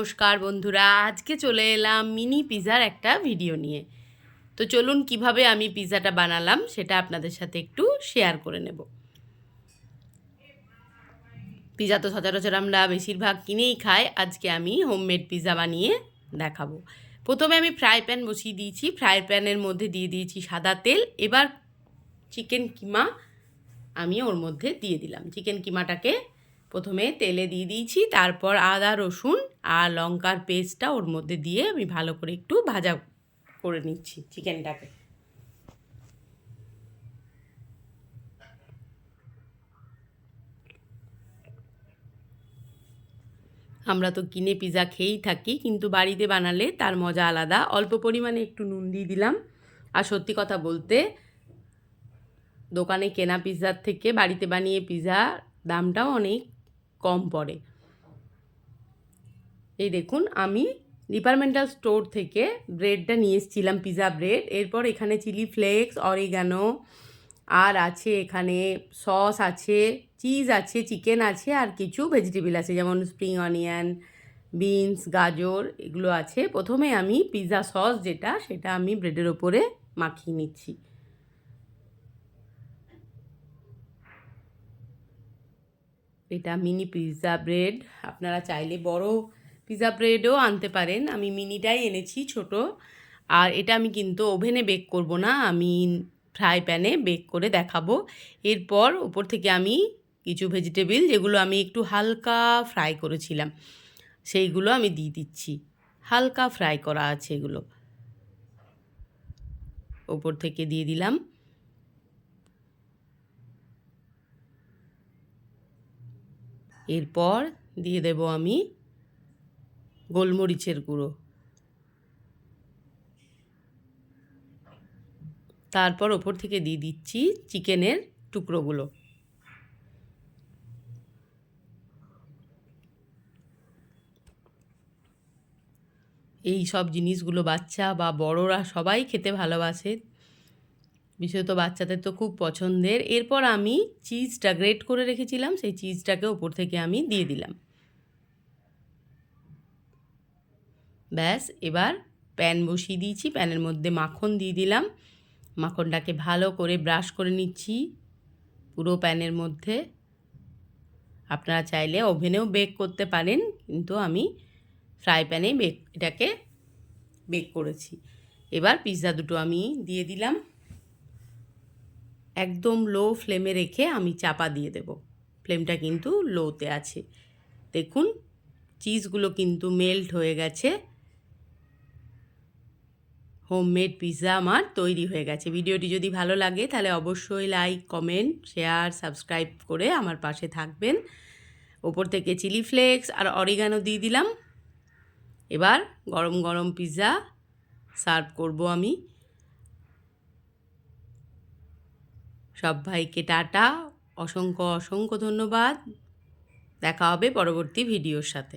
নমস্কার বন্ধুরা, আজকে চলে এলাম মিনি পিৎজার একটা ভিডিও নিয়ে। তো চলুন কীভাবে আমি পিৎজাটা বানালাম সেটা আপনাদের সাথে একটু শেয়ার করে নেব। পিৎজা তো সচরাচর আমরা বেশিরভাগ কিনেই খাই, আজকে আমি হোমমেড পিৎজা বানিয়ে দেখাবো। প্রথমে আমি ফ্রাই প্যান বসিয়ে দিয়েছি, ফ্রাই প্যানের মধ্যে দিয়ে দিয়েছি সাদা তেল, এবার চিকেন কিমা আমি ওর মধ্যে দিয়ে দিলাম। চিকেন কিমাটাকে প্রথমে তেলে দিয়ে দিয়েছি, তারপর আদা, রসুন আর লঙ্কার পেস্টটা ওর মধ্যে দিয়ে আমি ভালো করে একটু ভাজা করে নিচ্ছি চিকেনটাকে। আমরা তো কিনে পিৎজা খেয়েই থাকি, কিন্তু বাড়িতে বানালে তার মজা আলাদা। অল্প পরিমাণে একটু নুন দিয়ে দিলাম। আর সত্যি কথা বলতে, দোকানে কেনা পিৎজার থেকে বাড়িতে বানিয়ে পিৎজা দামটাও অনেক কম পড়ে। এই দেখুন, আমি ডিপার্টমেন্টাল স্টোর থেকে ব্রেডটা নিয়ে এসেছিলাম পিৎজা ব্রেড এরপর এখানে চিলি ফ্লেক্স অরিগানো আর আছে এখানে সস আছে চিজ আছে চিকেন আছে, আর কিছু ভেজিটেবল আছে, যেমন স্প্রিং অনিয়ন বিনস গাজর, এগুলো আছে। প্রথমে আমি পিৎজা সস যেটা, সেটা আমি ব্রেডের ওপরে মাখিয়ে নিচ্ছি। এটা মিনি পিৎজা ব্রেড আপনারা চাইলে বড় পিৎজা ব্রেডও আনতে পারেন। আমি মিনিটাই এনেছি ছোট। আর এটা আমি কিন্তু ওভেনে বেক করব না। আমি ফ্রাই প্যানে বেক করে দেখাবো। এরপর ওপর থেকে আমি কিছু ভেজিটেবিল যেগুলো আমি একটু হালকা ফ্রাই করেছিলাম, সেইগুলো আমি দিয়ে দিচ্ছি। হালকা ফ্রাই করা আছে এগুলো। ওপর থেকে দিয়ে দিলাম। এরপর দিয়ে দেব আমি গোলমরিচের গুঁড়ো। তারপর ওপর থেকে দিয়ে দিচ্ছি চিকেনের টুকরোগুলো। এই সব জিনিসগুলো বাচ্চা বা বড়রা সবাই খেতে ভালোবাসে। বিশেষত বাচ্চাদের তো খুব পছন্দের। এরপর আমি চিজটা গ্রেট করে রেখেছিলাম, সেই চিজটাকে ওপর থেকে আমি দিয়ে দিলাম। ব্যাস, এবার প্যান বসিয়ে দিয়েছি, প্যানের মধ্যে মাখন দিয়ে দিলাম। মাখনটাকে ভালো করে ব্রাশ করে নিচ্ছি পুরো প্যানের মধ্যে। আপনারা চাইলে ওভেনেও বেক করতে পারেন, কিন্তু আমি ফ্রাই প্যানে বেক, এটাকে বেক করেছি। এবার পিৎজা দুটো আমি দিয়ে দিলাম। একদম লো ফ্লেমে রেখে আমি চাপা দিয়ে দেব। ফ্লেমটা কিন্তু লোতে আছে। দেখুন চিজগুলো কিন্তু মেল্ট হয়ে গেছে। হোমমেড পিৎজা আমার তৈরি হয়ে গেছে। ভিডিওটি যদি ভালো লাগে, তাহলে অবশ্যই লাইক কমেন্ট শেয়ার সাবস্ক্রাইব করে আমার পাশে থাকবেন। ওপর থেকে চিলি ফ্লেক্স আর অরিগানো দিয়ে দিলাম। এবার গরম গরম পিৎজা সার্ভ করব আমি। সব ভাইকে টাটা অসংখ্য অসংখ্য ধন্যবাদ। দেখা হবে পরবর্তী ভিডিওর সাথে।